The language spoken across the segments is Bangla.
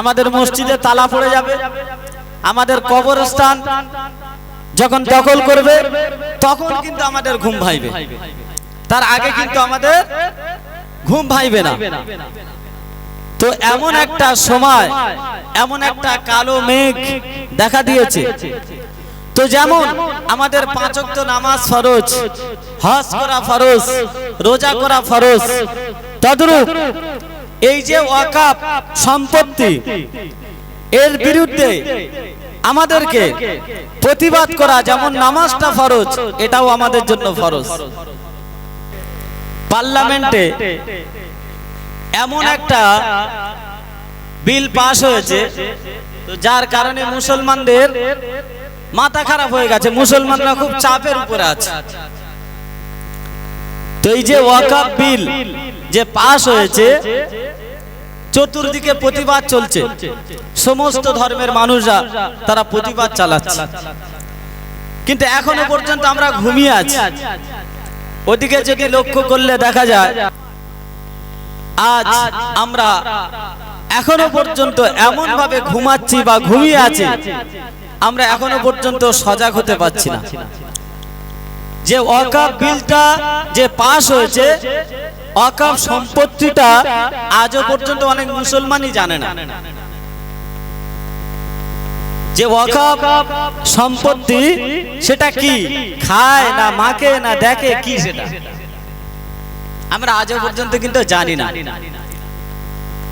আমাদের মসজিদে তালা পড়ে যাবে। আমাদের কবরস্থান যখন দখল করবে, তখন কিন্তু আমাদের ঘুম ভাইবে। তার আগে কিন্তু আমাদের ঘুম ভাইবে না। তো এমন একটা সময়, এমন একটা কালো মেঘ দেখা দিয়েছে। তো যেমন আমাদের পাঁচক্ত নামাজ ফরজ, হজ করা ফরজ, রোজা করা ফরজ, তদ্রূপ এই যে ওয়াকাপ সম্পত্তি, এর বিরুদ্ধে আমাদেরকে প্রতিবাদ করা, যেমন নামাজটা ফরজ, এটাও আমাদের জন্য ফরজ। পার্লামেন্টে এমন একটা বিল পাশ হয়েছে যার কারণে মুসলমানদের মাথা খারাপ হয়ে গেছে, মুসলমানরা খুব চাপের উপরে আছে। তো এই যে ওয়াকাব বিল যে পাশ হয়েছে চতুর্দিকে প্রতিবাদ চলছে। সমস্ত ধর্মের মানুষরা তারা প্রতিবাদ চালাচ্ছে। কিন্তু এখনও পর্যন্ত আমরা ঘুমিয়ে আছি। ওদিকে যদি লক্ষ্য করলে দেখা যায়, আজ আমরা এখনও পর্যন্ত এমন ভাবে ঘুমাচ্ছি বা ঘুমিয়ে আছি, আমরা এখনও পর্যন্ত সজাগ হতে পারছি না। যে অকাপ বিলটা যে পাশ হয়েছে অকাপ সম্পত্তিটা আজও পর্যন্ত অনেক মুসলমানই জানে না। যে ওয়াকাব সম্পত্তি, সেটা কি? খায় না মাকে না, দেখে কি সেটা? আমরা আজও পর্যন্ত কিন্তু জানি না।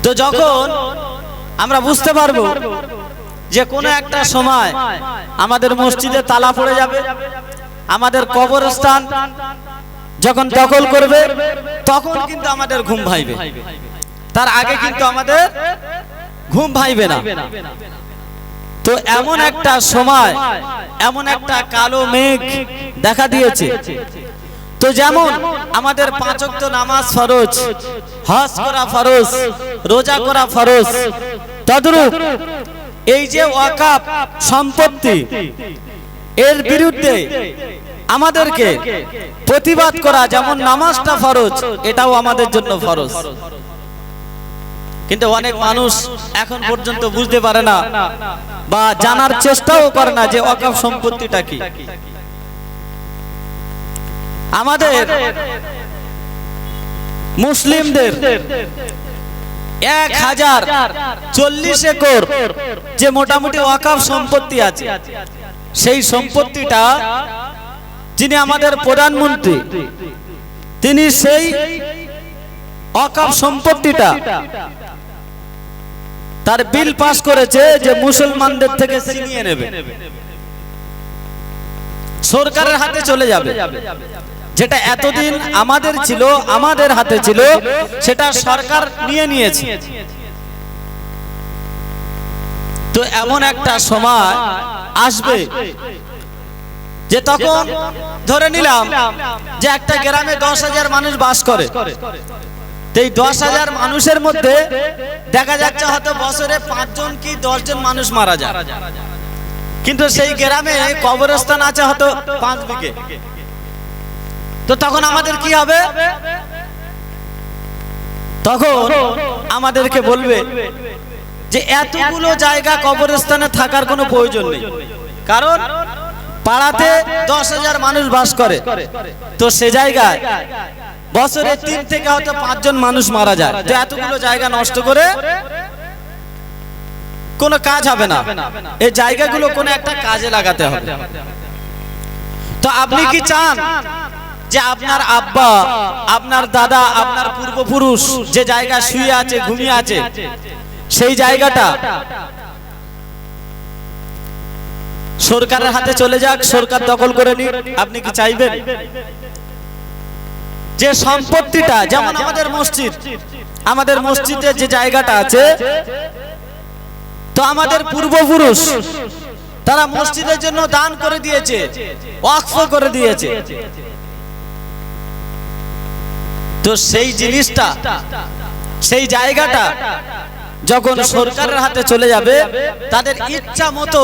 তো যখন আমরা বুঝতে পারব যে কোনো একটা সময় আমাদের মসজিদে তালা পড়ে যাবে, আমাদের কবরস্থান যখন দখল করবে তখন কিন্তু আমাদের ঘুম ভাইবে। তার আগে কিন্তু আমাদের ঘুম ভাইবে না। তো এমন একটা সময় এমন একটা কালো মেঘ দেখা দিয়েছে। তো যেমন আমাদের পাঁচক্ত নামাজ ফরজ হজ করা ফরজ রোজা করা ফরজ তদ্রূপ এই যে ওয়াকাপ সম্পত্তি এর বিরুদ্ধে আমাদেরকে প্রতিবাদ করা যেমন নামাজটা ফরজ এটাও আমাদের জন্য ফরজ। কিন্তু অনেক মানুষ এখন পর্যন্ত বুঝতে পারে না বা জানার চেষ্টাও করে না যে অকাপ সম্পত্তিটা কি। আমাদের মুসলিমদের এক হাজার চল্লিশ একর যে মোটামুটি ওয়াকাফ সম্পত্তি আছে সেই সম্পত্তিটা যিনি আমাদের প্রধানমন্ত্রী, তিনি সেই অকাপ সম্পত্তিটা তার বিল পাস করেছে যে মুসলমানদের থেকে ছিনিয়ে নেবে। সরকারের হাতে চলে যাবে। যেটা এতদিন আমাদের ছিল, আমাদের হাতে ছিল, সেটা সরকার নিয়ে নিয়েছে। তো এমন একটা সময় আসবে। যে তখন ধরে নিলাম যে একটা গ্রামে দশ হাজার মানুষ বাস করে। এই দশ হাজার মানুষের মধ্যে দেখা যাচ্ছে হয়তো বছরে পাঁচজন কি দশজন মানুষ মারা যায়। কিন্তু সেই গ্রামে কবরস্থান আছে হয়তো পাঁচ বিঘে। তো তখন আমাদের কি হবে? তখন আমাদেরকে বলবে যে এতগুলো জায়গা কবরস্থানে থাকার কোনো প্রয়োজন নেই। কারণ পাড়াতে দশ হাজার মানুষ বাস করে। তো সে জায়গায় বছরে তিন থেকে হয়তো পাঁচজন মানুষ মারা যায়। তো এতগুলো জায়গা নষ্ট করে কোনো কাজ হবে না। এই জায়গাগুলো কোনো একটা কাজে লাগাতে হবে। তো আপনি কি চান যে আপনার আব্বা আপনার দাদা আপনার পূর্বপুরুষ যে জায়গা শুয়ে আছে ঘুমিয়ে আছে সেই জায়গাটা সরকারের হাতে চলে যাক, সরকার দখল করে নিক। আপনি কি চাইবেন? যে সম্পত্তিটা, যেমন আমাদের মসজিদ, আমাদের মসজিদে যে জায়গাটা আছে, তো আমাদের পূর্বপুরুষ, তারা মসজিদের জন্য দান করে দিয়েছে, ওয়াকফ করে দিয়েছে। তো সেই জিনিসটা, সেই জায়গাটা যখন সরকারের হাতে চলে যাবে তাদের ইচ্ছা মতো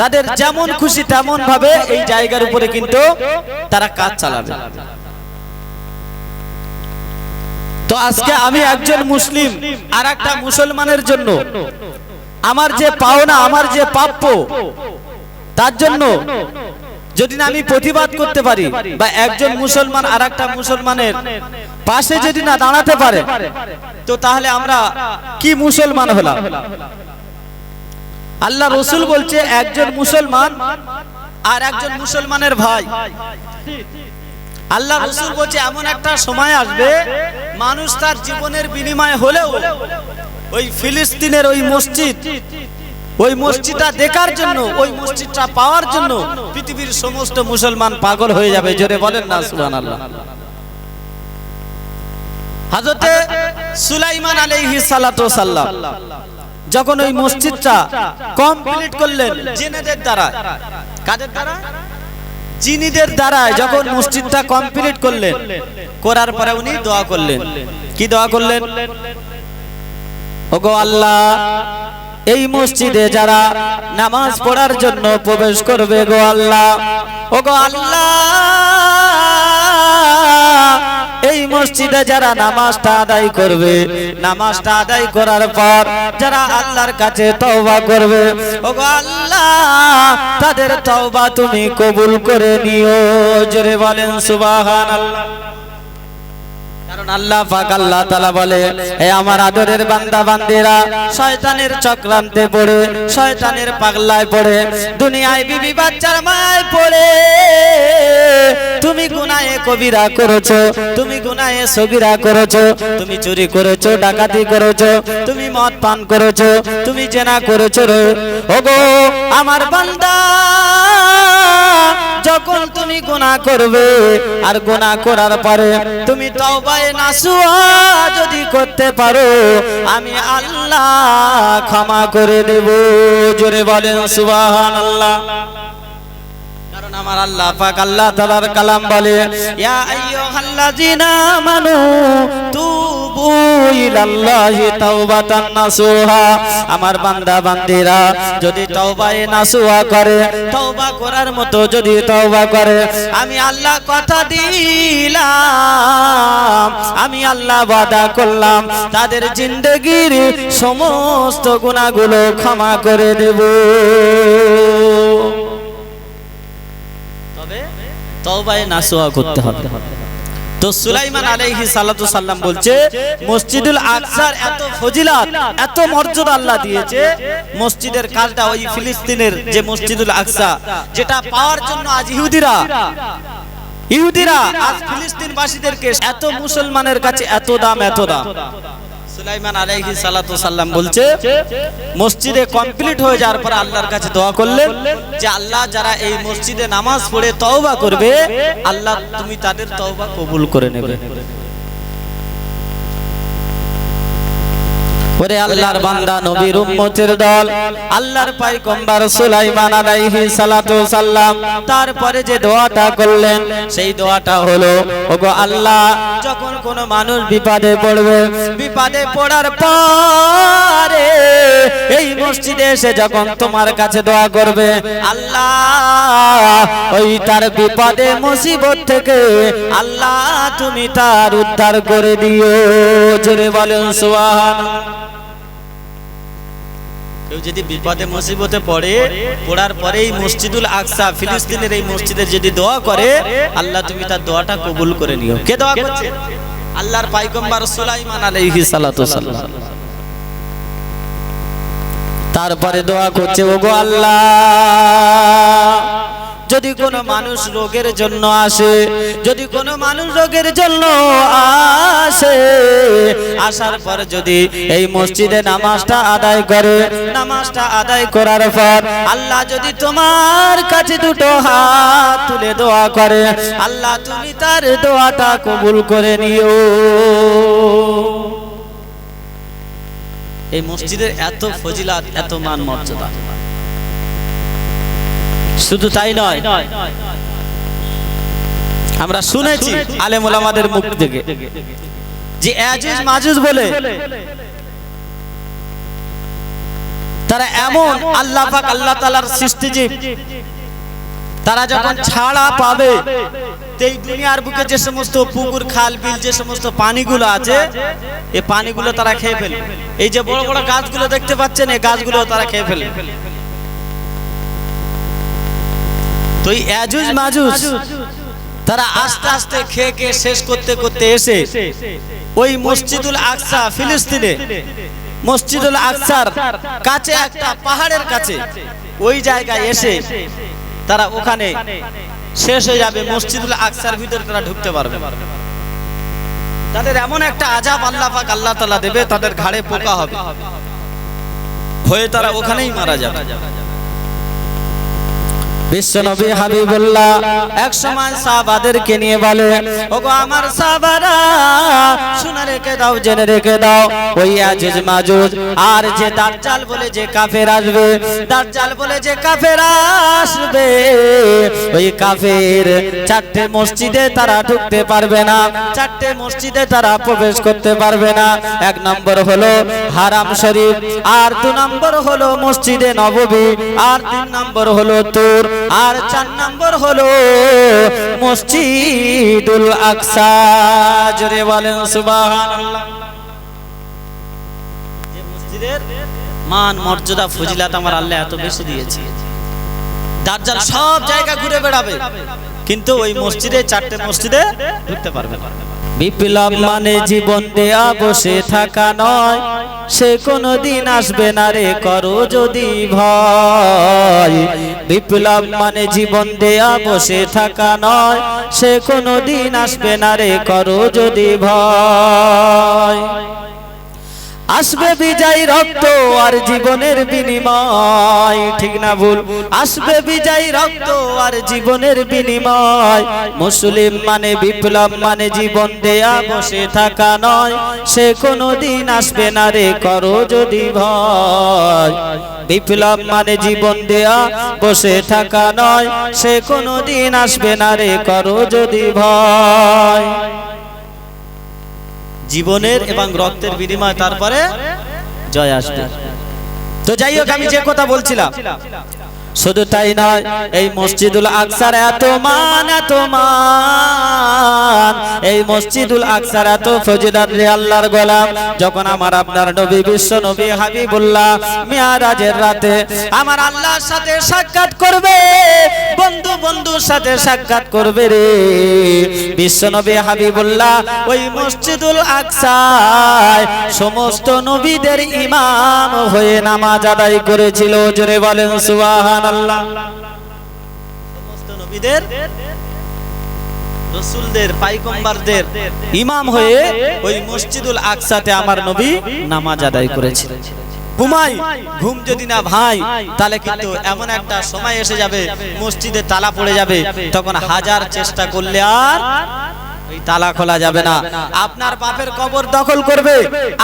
তাদের যেমন খুশি তেমন ভাবে এই জায়গার উপরে কিন্তু তারা কাজ চালাবে। তো আজকে আমি একজন মুসলিম আর একটা মুসলমানের জন্য। আমার যে পাওনা আমার যে প্রাপ্য তার জন্য যদি না আমি প্রতিবাদ করতে পারি বা একজন মুসলমান আর একটা মুসলমানের পাশে যদি না দাঁড়াতে পারে তো তাহলে আমরা কি মুসলমান হলাম? আল্লাহ রসুল বলছে একজন মুসলমান আর একজন মুসলমানের ভাই। আল্লাহ রসুল বলছে এমন একটা সময় আসবে মানুষ তার জীবনের বিনিময় হলেও ওই ফিলিস্তিনের ওই মসজিদ ওই মসজিদটা দেখার জন্য, ওই মসজিদটা পাওয়ার জন্য পৃথিবীর সমস্ত মুসলমান পাগল হয়ে যাবে, জোরে বলেন না সুবান আল্লাহ হাজরতে সুলাইমান আলাইহিস সালাতু সাল্লাম যখন ওই মসজিদটা কমপ্লিট করলেন, জিনেদের দ্বারা কাদের দ্বারা জিনিদের দ্বারা যখন মসজিদটা কমপ্লিট করলেন, করার পরে উনি দোয়া করলেন। কি দোয়া করলেন? ওগো আল্লাহ এই মসজিদে যারা নামাজ পড়ার জন্য প্রবেশ করবে গো আল্লাহ। ওগো আল্লাহ, এই মসজিদে যারা নামাজটা আদায় করবে, নামাজটা আদায় করার পর যারা আল্লাহর কাছে তওবা করবে, ওগো আল্লাহ, তাদের তওবা তুমি কবুল করে নিও। জোরে বলেন সুবহানাল্লাহ। আল্লাহ পাক আল্লাহ তাআলা বলে হে আমার আদরের বান্দা, বান্দিরা, শয়তানের চক্রান্তে পড়ে, শয়তানের পাগলায় পড়ে, দুনিয়ায় বিবি বাচ্চার মায় পড়ে। কবিরা করেছ, তুমি সগিরা করেছ, তুমি চুরি করেছ, ডাকাতি করেছ, তুমি মদ পান করেছ, তুমি জেনা করেছ রে। ওগো, আমার বান্দা, যখন তুমি গুনাহ করবে, আর গুনাহ করার পরে তুমি যদি করতে পারো, আমি আল্লাহ ক্ষমা করে দেব। জোরে বলেন সুবহানাল্লাহ। আমার আল্লাহ পাক আল্লাহ তাআলার কালাম বলে ইয়া আইয়ুহাল্লাযিনা আমানু তুবু ইলাল্লাহি তাওবাতান নাসুহা। আমার বান্দা, বান্দিরা, যদি তওবায়ে নাসুহা করে, তওবা করার মতো যদি তওবা করে, আমি আল্লাহ কথা দিলাম, আমি আল্লাহ ওয়াদা করলাম, তাদের জিন্দেগির সমস্ত গুনাহগুলো ক্ষমা করে দেব তবে করতে হবে। তো সুলাইমান আলাইহি সাল্লাতু সাল্লাম বলছে, মসজিদুল আকসার এত এত মর্যাদা আল্লাহ দিয়েছে, মসজিদের কাজটা ওই ফিলিস্তিনের যে মসজিদুল আকসা, যেটা পাওয়ার জন্য আজ ইহুদিরা ইহুদিরা আজ ফিলিস্তিনবাসীদেরকে এত মুসলমানের কাছে এত দাম এত দাম। সুলাইমান আলাইহি সালাতু সাল্লাম বলছে, মসজিদে কমপ্লিট হয়ে যাওয়ার পর আল্লাহর কাছে দোয়া করলেন যে, আল্লাহ যারা এই মসজিদে নামাজ পড়ে তওবা করবে, আল্লাহ তুমি তাদের তওবা কবুল করে নেবে। ওরে আল্লাহর বান্দা, নবীর উম্মতের দল। আল্লাহর পাইগম্বর সুলাইমান আলাইহি সালাতু সাল্লাম তারপরে যে দোয়াটা করলেন, সেই দোয়াটা হলো, ওগো আল্লাহ, যখন কোন মানুষ বিপদে পড়বে, বিপদে পড়ার পরে এই মসজিদে এসে যখন তোমার কাছে দোয়া করবে, আল্লাহ, ওই তার বিপদে, মুসিবত থেকে, আল্লাহ, তুমি তার উদ্ধার করে দিও। জোরে বলেন সুবহান কেউ যদি বিপদে, মুসিবতে পড়ে, পড়ার পরে এই মসজিদুল আকসা, ফিলিস্তিনের এই মসজিদে যদি দোয়া করে, আল্লাহ তুমি তার দোয়াটা কবুল করে নিও। কে দোয়া করছে? আল্লাহর পাইগম্বর সুলাইমান আলাইহি সালাতু সাল্লাম তারপরে দোয়া করছে, ওগো আল্লাহ! যদি কোনো মানুষ রোগের জন্য আসে, যদি কোনো মানুষ রোগের জন্য আসে, আসার পর যদি এই মসজিদে নামাজটা আদায় করে, নামাজটা আদায় করার পর আল্লাহ যদি তোমার কাছে দুটো হাত তুলে দোয়া করে, আল্লাহ তুমি তার দোয়াটা কবুল করে নিও। এই মসজিদের এত ফজিলাত, এত মান মর্যাদা শুধু তাই নয় আমরা শুনেছি আলেম ওলামাদের মুখ থেকে যে এজুজ মাজুজ বলে তারা এমন আল্লাহ পাক আল্লাহ তাআলার সৃষ্টিজীব তারা যখন ছাড়া পাবে এই দুনিয়ার বুকে যে সমস্ত পুকুর খাল বিল যে সমস্ত পানিগুলো আছে এই পানিগুলো তারা খেয়ে ফেলে এই যে বড় বড় গাছগুলো দেখতে পাচ্ছেন এই গাছগুলো তারা খেয়ে ফেলে তো এই অ্যাজুজ মাজুজ তারা আস্তে আস্তে খেয়ে খেয়ে শেষ করতে করতে এসে ওই মসজিদুল আকসা, ফিলিস্তিনে। মসজিদুল আকসার কাছে একটা পাহাড়ের কাছে ওই জায়গায় এসে তারা ওখানে শেষ হয়ে যাবে, মসজিদুল আকসার ভিতরে তারা ঢুকতে পারবে। তাদের এমন একটা আজাব আল্লাহ পাক আল্লাহ তাআলা দেবে, তাদের ঘাড়ে পোকা হবে। হয়ে তারা ওখানেই মারা যাবে। বিশ্বনবী হাবিবুল্লাহ এক সময় সাহাবাদেরকে নিয়ে বলে, ওগো আমার সাহাবারা, শুনে রেখে দাও, জেনে রেখে দাও, ওই আজিজ মাজুজ, আর যে দাজ্জাল বলে যে কাফের আসবে, দাজ্জাল বলে যে কাফের আসবে, ওই কাফের চারটে মসজিদে তারা ঢুকতে পারবে না, চারটে মসজিদে তারা প্রবেশ করতে পারবে না, এক নম্বর হলো হারাম শরীফ, আর দু নম্বর হলো মসজিদে নববী, আর তিন নম্বর হলো তুর আর চার নম্বর হলো মসজিদুল আকসা। বলেন, সুবহানাল্লাহ। যে মসজিদের মান, মর্যাদা, ফজিলাত আমার আল্লাহ এত বেশি দিয়েছে। দাজ্জাল সব জায়গা ঘুরে বেড়াবে, কিন্তু ওই মসজিদে, চারটে মসজিদে ঢুকতে পারবে না। বিপ্লব মানে জীবন দেয়া, বসে থাকা নয়। সে কোনো দিন আসবে না রে, করো যদি ভয়। বিপ্লব মানে জীবন দেয়া, বসে থাকা নয়। সে কোনো দিন আসবে না রে, করো যদি ভয়। আসবে বিজয় রক্ত আর জীবনের বিনিময়, ঠিক না ভুল? আসবে বিজয় রক্ত আর জীবনের বিনিময়। মুসলিম মানে বিপ্লব মানে জীবন দেয়া, বসে থাকা নয়। সে কোনো দিন আসবে না রে, করো যদি ভয়। বিপ্লব মানে জীবন দেয়া, বসে থাকা নয়। সে কোনো দিন আসবে না রে, করো যদি ভয়। জীবনের এবং রক্তের বিনিময় তারপরে জয় আসবে। তো যাই হোক আমি যে কথা বলছিলাম শুধু তাই নয়, এই মসজিদুল আকসার এত মান এত মান। এই মসজিদুল আকসার এত ফজিলত রে আল্লাহর গোলাম। যখন আমার আপনার নবী, বিশ্ব নবী হাবিবুল্লাহ মিয়ারাজের রাতে আমার আল্লাহর সাথে সাক্ষাৎ করবে, বন্ধু বন্ধুর সাথে সাক্ষাৎ করবে রে। বিশ্ব নবী হাবিবুল্লাহ ওই মসজিদুল আকসায় সমস্ত নবীদের ইমাম হয়ে নামাজ আদায় করেছিল। জোরে বলেন সুবহানাল্লাহ। সমস্ত নবীদের রসুলদের পাইকম্বারদের ইমাম হয়ে ওই মসজিদুল আকসাতে আমার নবী নামাজ আদায় করেছে ঘুমাই ঘুম যদি না ভাই তাহলে কিন্তু এমন একটা সময় এসে যাবে মসজিদে তালা পড়ে যাবে তখন হাজার চেষ্টা করলে আর তালা খোলা যাবে না। আপনার বাপের কবর দখল করবে,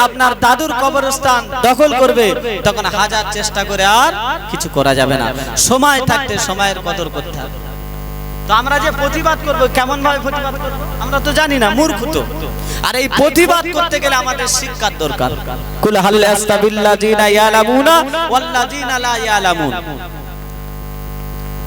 আপনার দাদুর কবরস্থান দখল করবে। তখন হাজার চেষ্টা করে আর কিছু করা যাবে না। সময় থাকতে সময়ের কদর করতে হবে। তো আমরা যে প্রতিবাদ করব কেমন ভাবে প্রতিবাদ করব? আমরা তো জানি না, মূর্খ তো। আর এই প্রতিবাদ করতে গেলে আমাদের শিক্ষার দরকার। কুল ইয়ালামুনা ওয়াল্লাযিনা লা ইয়ালামুন।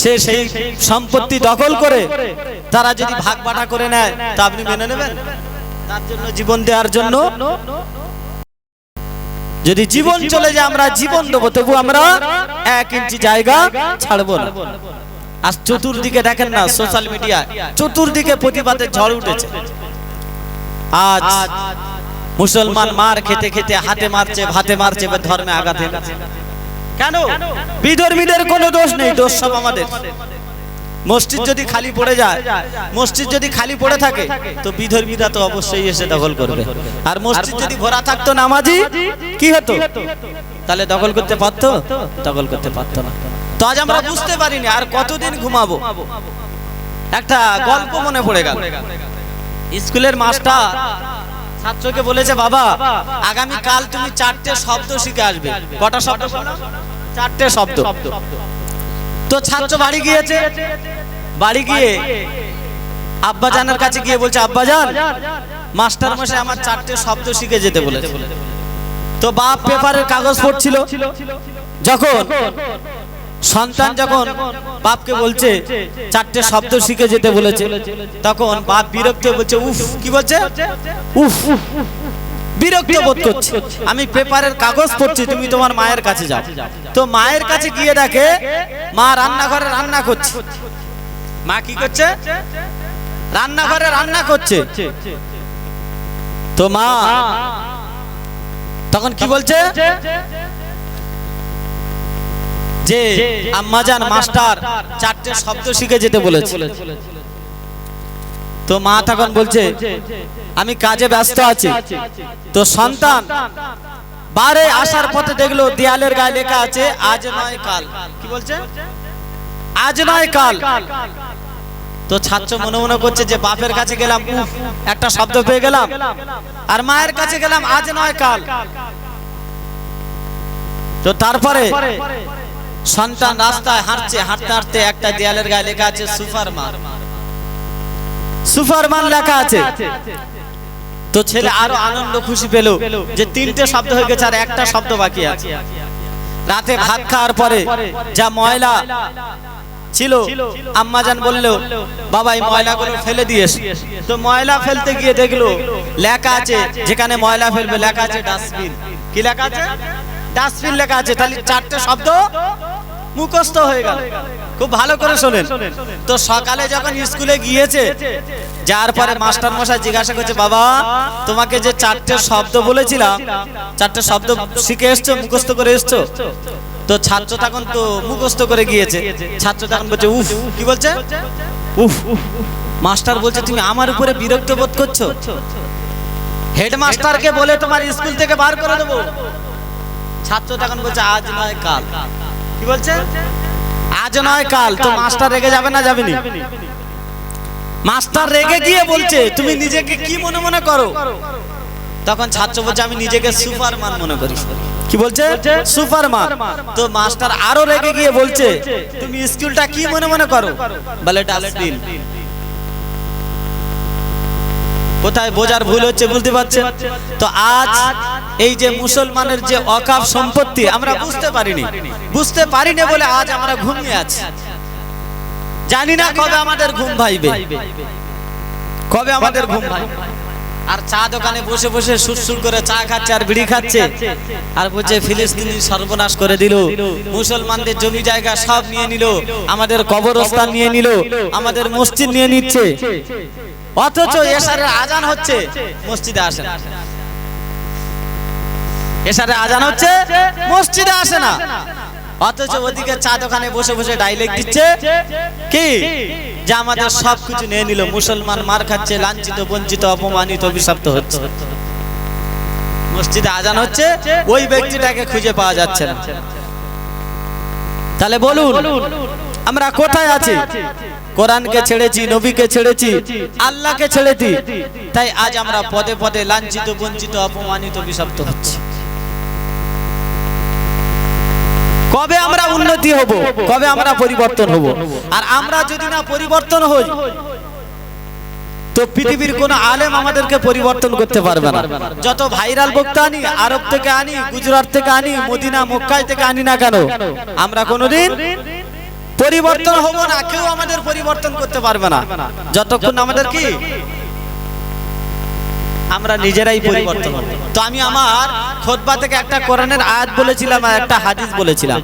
সে সেই সম্পত্তি দখল করে তারা যদি ভাগ বাটা করে নেয়, তা আপনি মেনে নেবেন? তার জন্য জীবন দেওয়ার জন্য? যদি জীবন চলে যায়, আমরা জীবন দেবো, তবু আমরা এক ইঞ্চি জায়গা ছাড়বো না। আজ চতুর্দিকে দেখেন না সোশ্যাল মিডিয়া চতুর্দিকে প্রতিবাদের ঝড় উঠেছে। আজ মুসলমান মার খেতে খেতে হাতে মারছে, ভাতে মারছে ধর্মে আঘাত এনেছে বিধর্মীদের কোনো দোষ নেই, দোষ সব আমাদের। মসজিদ যদি খালি পড়ে যায়, মসজিদ যদি খালি পড়ে থাকে, তো বিধর্মীরা তো অবশ্যই এসে দখল করবে। আর মসজিদ যদি ভরা থাকতো নামাজি, কি হতো? তাহলে দখল করতে পারতো? দখল করতে পারতো না। তো আজ আমরা বুঝতে পারিনি, আর কতদিন ঘুমাবো? একটা গল্প মনে পড়ে গেল। স্কুলের মাস্টার ছাত্রকে বলেছে, বাবা আগামী কাল তুমি চারটে শব্দ শিখে আসবে। কটা শব্দ? চারটে শব্দ। তো ছাত্র বাড়ি গিয়েছে? বাড়ি গিয়ে আব্বাজানের কাছে গিয়ে বলছে, আব্বাজান, মাস্টার মশাই আমার চারটে শব্দ শিখে যেতে বলেছে। তো বাপ পেপারের কাগজ পড়ছিল। যখন সন্তান যখন বাপকে বলছে, চারটে শব্দ শিখে যেতে বলেছে, তখন বাপ বিরক্ত বলছে, উফ, কি বলছে? উফ বিরক্ত বোধ করছে। আমি পেপারের কাগজ পড়ছি তুমি তোমার মায়ের কাছে যাও। তো মায়ের কাছে গিয়ে দেখে মা রান্নাঘরে রান্না করছে। মা কি করছে? রান্নাঘরে রান্না করছে। তো মা তখন কি বলছে? যে আম্মাজান মাস্টার চারটে শব্দ শিখে যেতে বলেছে। তো মা তখন বলছে আমি কাজে ব্যস্ত আছি। তো সন্তান, বারে আসার পথে দেখল দেয়ালের গায়ে লেখা আছে, আজ নয় কাল। কি বলছে? আজ নয় কাল। তো ছাত্র মনে মনে করছে যে বাপের কাছে গেলাম একটা শব্দ পেয়ে গেলাম, আর মায়ের কাছে গেলাম, আজ নয় কাল। তো তারপরে সন্তান রাস্তায় হাঁটছে, হাঁটতে হাঁটতে একটা দেয়ালের গায়ে লেখা আছে সুপারমান সুপারমান লেখা আছে। তো ছেলে আরও আনন্দ খুশি পেল যে তিনটে শব্দ হয়ে গেছে আর একটা শব্দ বাকি আছে। রাতে ভাত খাওয়ার পরে যা ময়লা ছিল আম্মাজান বলল বাবা এই ময়লাগুলো ফেলে দিয়েস তো ময়লা ফেলতে গিয়ে দেখল লেখা আছে যেখানে ময়লা ফেলবে লেখা আছে ডাস্টবিন। কি লেখা আছে? ডাস্টবিন লেখা আছে তাহলে চারটে শব্দ? মুখস্থ হয়ে গেল। খুব ভালো করে শোনেন। তো সকালে যখন স্কুলে গিয়েছে, যার পরে মাস্টার মশাই জিজ্ঞাসা করছে, বাবা, তোমাকে যে চারটে শব্দ বলেছিলাম, চারটে শব্দ শিখে এসছো, মুখস্থ করে এসছো? তো ছাত্র তখন তো মুখস্থ করে গিয়েছে। ছাত্র তখন বলছে, উফ, কি বলছে? উফ, মাস্টার বলছে, তুমি আমার উপরে বিরক্ত বোধ করছ? হেডমাস্টারকে বলে তোমার স্কুল থেকে বার করে দেবো। ছাত্র তখন বলছে, আজ নয় কাল। কি বলছে? আজ নয় কাল, তো মাস্টার রেগে যাবে না যাবেনি? মাস্টার রেগে গিয়ে বলছে, তুমি নিজেকে কি মনে মনে করো? তখন ছাত্র বলছে, আমি নিজেকে সুপারমান মনে করি। কি বলছে? সুপারমান তো মাস্টার আরও রেগে গিয়ে বলছে, তুমি স্কুলটা কি মনে মনে করো? বলে ডাস্টবিন কোথায় বোঝার ভুল হচ্ছে বুঝতে পারছেন? তো আজ এই যে মুসলমানের যে অকাপ সম্পত্তি, আমরা বুঝতে পারিনি। বুঝতে পারিনি বলে আজ আমরা ঘুমিয়ে আছি। জানি না কবে আমাদের ঘুম ভাইবে। কবে আমাদের ঘুম ভাইবে। আর চা দোকানে বসে বসে সুরসুর করে চা খাচ্ছে আর বিড়ি খাচ্ছে। আর বলছে, ফিলিস্তিনি সর্বনাশ করে দিল। মুসলমানদের জমি জায়গা সব নিয়ে নিল। আমাদের কবরস্থান নিয়ে নিল। আমাদের মসজিদ নিয়ে নিচ্ছে। অথচ এসারের আজান হচ্ছে। মসজিদে আসে না। এসারে আজান হচ্ছে, মসজিদে আসে না। অথচ ওদিকে চা দোকানে বসে বসে ডাইলেক দিচ্ছে। কি? যে আমাদের সব কিছু নিয়ে নিল, মুসলমান মার খাচ্ছে, লাঞ্ছিত, বঞ্চিত, অপমানিত, অভিশপ্ত হচ্ছে। মসজিদে আজান হচ্ছে, ওই ব্যক্তিটাকে খুঁজে পাওয়া যাচ্ছে না। তাহলে বলুন, আমরা কোথায় আছি? কোরআনকে ছেড়েছি, নবীকে ছেড়েছি, আল্লাহকে ছেড়েছি। তাই আজ আমরা পদে পদে লাঞ্ছিত, বঞ্চিত, অপমানিত, অভিশপ্ত হচ্ছে। কবে আমরা উন্নতি হব? কবে আমরা পরিবর্তন হব? আর আমরা যদি না পরিবর্তন হই, তো পৃথিবীর কোন আলেম আমাদেরকে পরিবর্তন করতে পারবে না। যত ভাইরাল বক্তা আনি, আরব থেকে আনি, গুজরাট থেকে আনি, মদিনা, মক্কায় থেকে আনি না কেন, আমরা কোনোদিন পরিবর্তন হব না, কেউ আমাদের পরিবর্তন করতে পারবে না। যতক্ষণ আমাদের কি আমরা নিজেরাই পরিবর্তন তো আমি আমার খোদবা থেকে একটা কোরআনের আয়াত বলেছিলাম আর একটা হাদিস বলেছিলাম।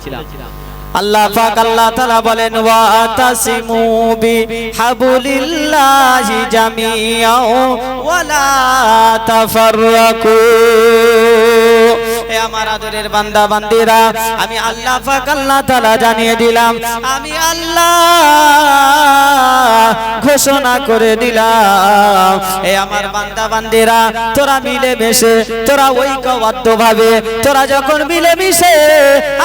আল্লাহ পাক আল্লাহ তাআলা বলেন, ওয়া তাসিমু বি হাবলিল্লাহি জামিআ ওয়া লা তাফাররাকু। এ আমার আদরের বান্দা, বান্দিরা, আমি আল্লাহ পাক আল্লাহ তাআলা জানিয়ে দিলাম, আমি আল্লাহ ঘোষণা করে দিলাম এ আমার বান্দা, বান্দিরা, তোরা মিলে মিশে তোরা ঐক্যবদ্ধ ভাবে তোরা যখন মিলে মিশে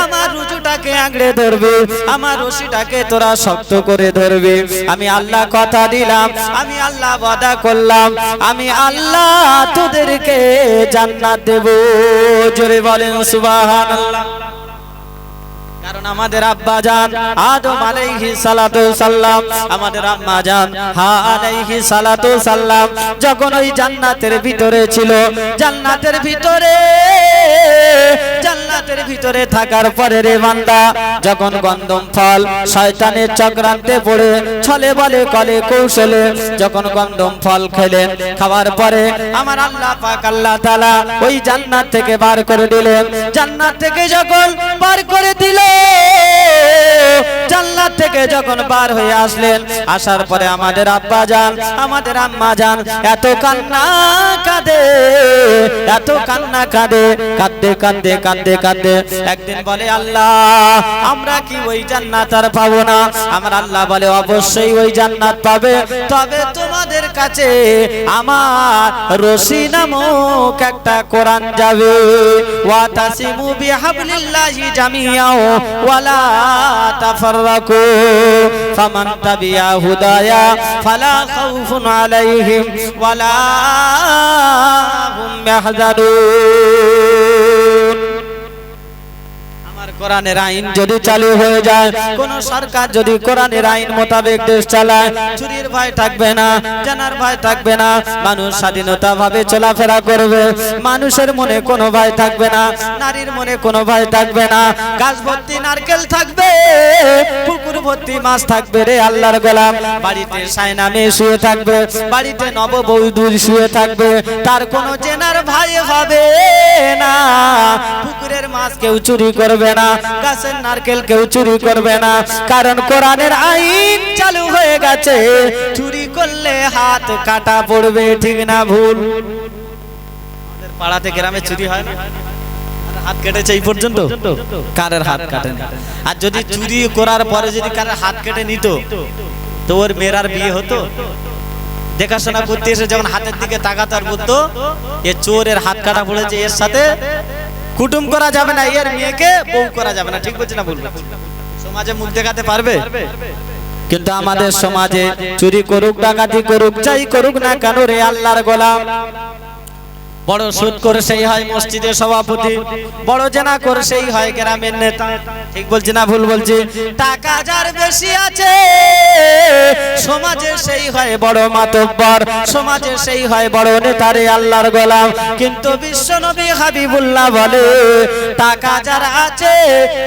আমার রুজুটাকে আঁকড়ে ধরবে, আমার রশিটাকে তোরা শক্ত করে ধরবে, আমি আল্লাহ কথা দিলাম, আমি আল্লাহ ওয়াদা করলাম, আমি আল্লাহ তোদেরকে জান্নাত দেব, জোরে বলেন সুবহানাল্লাহ আমাদের আব্বা জান আদম আলাইহি সালাতু সাল্লাম, আমাদের আম্মা জান হা আলাইহি সালাতু সাল্লাম, যখন ওই জান্নাতের ভিতরে ছিল, জান্নাতের ভিতরে জান্নাতের ভিতরে থাকার পরে রে বান্দা, যখন গন্ধম ফল শয়তানের চক্রান্তে পড়ে, ছলে বলে কলে কৌশলে, যখন গন্ধম ফল খেলেন, খাওয়ার পরে আমার আল্লাহ পাক আল্লাহ তাআলা ওই জান্নাত থেকে বার করে দিলেন। জান্নাত থেকে যখন বার করে দিল জান্নাত থেকে যখন বার হয়ে আসলেন, আসার পরে আমাদের আব্বা যান, আমাদের আম্মা যান, এত কান্না কাঁদে, এত কান্না কাঁদে, কাঁদতে কাঁদতে কাঁদতে কাঁদতে একদিন বলে, আল্লাহ, আমরা কি ওই জান্নাত আর পাবো না? আমার আল্লাহ বলে, অবশ্যই ওই জান্নাত পাবে। তবে তোমাদের কাছে আমার রশি নামক একটা কোরআন যাবে। ওয়াতাসিমু বিহাবলিল্লাহি জামিয়াও তাফাররাকু ফামান তাবিয়া হুদায়া ফালা খাউফুন আলাইহিম ওয়ালা হুম ইয়াহজানুন আমার কোরআনের আইন যদি চালু হয়ে যায়, কোন সরকার যদি কোরআনের আইন মোতাবেক দেশ চালায়, চুরির ভয় থাকবে না, জানার ভয় থাকবে না, মানুষ স্বাধীনতা ভাবে চলাফেরা করবে, মানুষের মনে কোনো ভয় থাকবে না, নারীর মনে কোনো ভয় থাকবে না গাছ ভর্তি নারকেল থাকবে, পুকুর ভর্তি মাছ থাকবে রে আল্লাহর গোলাম, বাড়িতে সায়না মেয়ে শুয়ে থাকবে, বাড়িতে নববধূ শুয়ে থাকবে, তার কোনো জেনার ভাই হবে না, পুকুরের মাছ কেউ চুরি করবে না গাছের নারকেল কেউ চুরি করবে না। কারণ কোরআনের আইন চালু হয়ে গেছে। চুরি করলে হাত কাটা পড়বে, ঠিক না ভুল? পাড়াতে গ্রামে চুরি হয় না? হাত কেটেছে এই পর্যন্ত? কারের হাত আর যদি চুরি করার পরে যদি কারের হাত কেটে নিত, তো ওর মেয়েরার বিয়ে হতো। দেখাশোনা করতে এসে যখন হাতের দিকে তাকাতো আর বলতো, এ চোরের হাত কাটা পড়েছে, এর সাথে কুটুম করা যাবে না, এর মেয়েকে বউ করা যাবে না, ঠিক বলছি না বলব সমাজে মুখ দেখাতে পারবে? কিন্তু আমাদের সমাজে চুরি করুক, ডাকাতি করুক, যাই করুক না কেন রে আল্লাহর গোলাম? বড় সুদ করে সেই হয় মসজিদের সভাপতি, বড় জেনা করে সেই হয় গ্রামের নেতা। ঠিক বলছি না ভুল বলছি? টাকা যার বেশি আছে, সমাজে সেই হয় বড় মাতব্বর, সমাজে সেই হয় বড় নেতারে আল্লাহর গোলাম। কিন্তু বিশ্ব নবী হাবিবুল্লাহ বলে, টাকা যার আছে,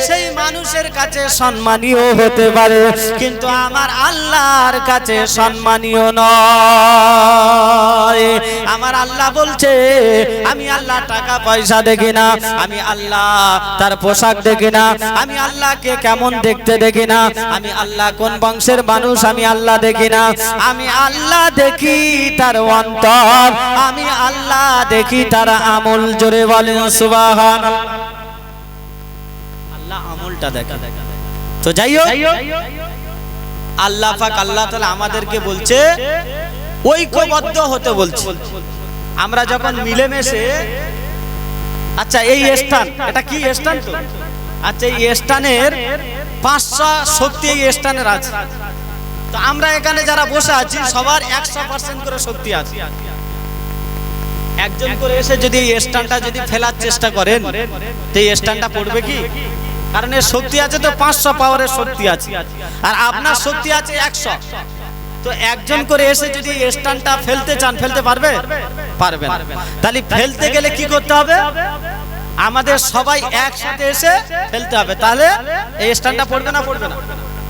সেই মানুষের কাছে সম্মানীয় হতে পারে। কিন্তু আমার আল্লাহর কাছে সম্মানীয় নয়। আমার আল্লাহ বলছে আমি আল্লাহ টাকা পয়সা দেখি না, আমি আল্লাহ তার পোশাক দেখি না, আমি আল্লাহকে কেমন দেখতে দেখি না, আমি আল্লাহ কোন বংশের মানুষ, আমি আল্লাহ দেখি না, আমি আল্লাহ দেখি তার অন্তর, আমি আল্লাহ দেখি তার আমল, জোরে বলেন সুবাহান আল্লাহ আমলটা দেখা দেখা তো যাই হোক, আল্লাহ পাক আল্লাহ তাআলা আমাদেরকে বলছে, ঐক্যবদ্ধ হতে বলছে। আমরা যখন মিলেমিশে আচ্ছা এই স্থান। এটা কি স্থান তো? আচ্ছা এই স্থানের পাঁচটা শক্তি এই স্থানের আছে। তো আমরা এখানে যারা বসে আছি সবার একশো পার্সেন্ট করে শক্তি আছে। একজন করে এসে যদি এই স্থানটা যদি ফেলার চেষ্টা করেন তো এই স্থানটা পড়বে কি? কারণ এর শক্তি আছে তো পাঁচশো পাওয়ারের শক্তি আছে। আর আপনার শক্তি আছে একশো। তো একজন করে এসে যদি স্টানটা ফেলতে চান, ফেলতে পারবে? পারবেন তাহলে ফেলতে গেলে কি করতে হবে? আমাদের সবাই একসাথে এসে ফেলতে হবে। তাহলে এই স্টানটা পড়বে না পড়বে না?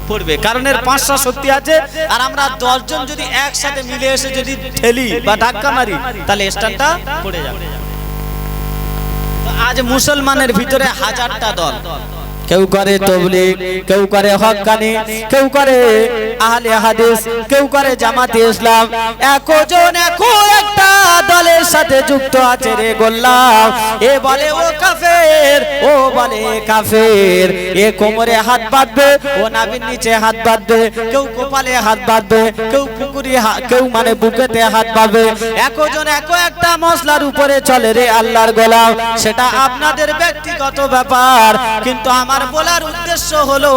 পড়বে। কারণ এর পাঁচটা শক্তি আছে। আর আমরা দশজন যদি একসাথে মিলে এসে যদি ঠেলি বা ধাক্কা মারি, তাহলে স্টানটা পড়ে যাবে। আজ মুসলমানের ভিতরে হাজারটা দল। কেউ করে তবলিগ, কেউ করে হকানি, কেউ করে আহলে হাদিস, কেউ করে জামাতে ইসলাম। একজন একো একটা দলের সাথে যুক্ত আছে রে গোল্লাম এ বলে ও কাফের, ও বলে কাফের। এ কোমরে হাত বাঁধবে, ও নাভির নিচে হাত বাঁধবে। কেউ কপালে হাত বাঁধবে, কেউ পুকুরি কেউ মানে বুকেতে হাত বাঁধবে। একজন এক একটা মশলার উপরে চলে রে আল্লাহর গোলাম। সেটা আপনাদের ব্যক্তিগত ব্যাপার, কিন্তু আমার বলার উদ্দেশ্য হলো,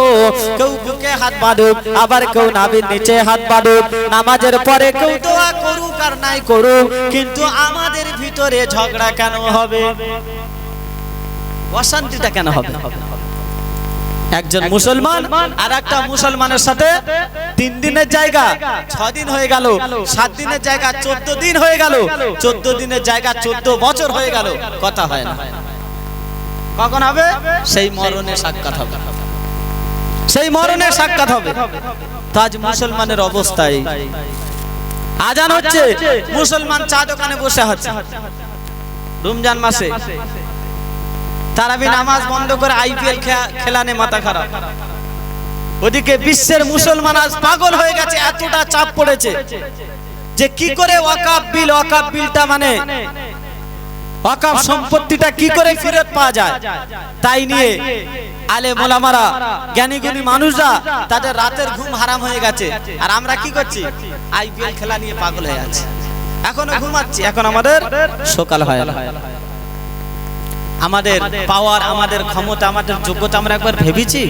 কেউ বুকে হাত বাঁধুক, আবার কেউ নাভির নিচে হাত বাঁধুক। নামাজের পরে কেউ দোয়া করুক আর নাই করুক, কিন্তু আমাদের ভিতরে ঝগড়া কেন হবে? অশান্তিটা কেন হবে? একজন মুসলমান আর একটা মুসলমানের সাথে তিন দিনের জায়গা ছ দিন হয়ে গেল, সাত দিনের জায়গা, চোদ্দ দিন হয়ে গেল, চোদ্দ দিনের জায়গা, চোদ্দ বছর হয়ে গেল, কথা হয় না। কখন হবে? সেই মরণে সাক্ষাৎ হবে। সেই মরণে সাক্ষাৎ হবে। তো আজ মুসলমানের অবস্থায় আজান হচ্ছে। মুসলমান চা দোকানে বসে আছে। রমজান মাসে। তারাবি নামাজ বন্ধ করে আইপিএল খেলানে মাথা খারাপ। ওদিকে বিশ্বের মুসলমান আজ পাগল হয়ে গেছে এতটা চাপ পড়েছে যে কি করে ওয়াকাব বিল ওয়াকাব বিলটা মানে ওয়াকাব সম্পত্তিটা কি করে ফেরত পাওয়া যায়? তাই নিয়ে আলে মোলামারা জ্ঞানী গুণী মানুষরা তাদের রাতের ঘুম হারাম হয়ে গেছে। আর আমরা কি করছি? আইপিএল খেলা নিয়ে পাগল হয়ে আছে। এখনও ঘুমাচ্ছি। এখন আমাদের সকাল হয়। আমাদের পাওয়ার আমাদের ক্ষমতা আমাদের যোগ্যতা আমরা একবার ভেবেছি।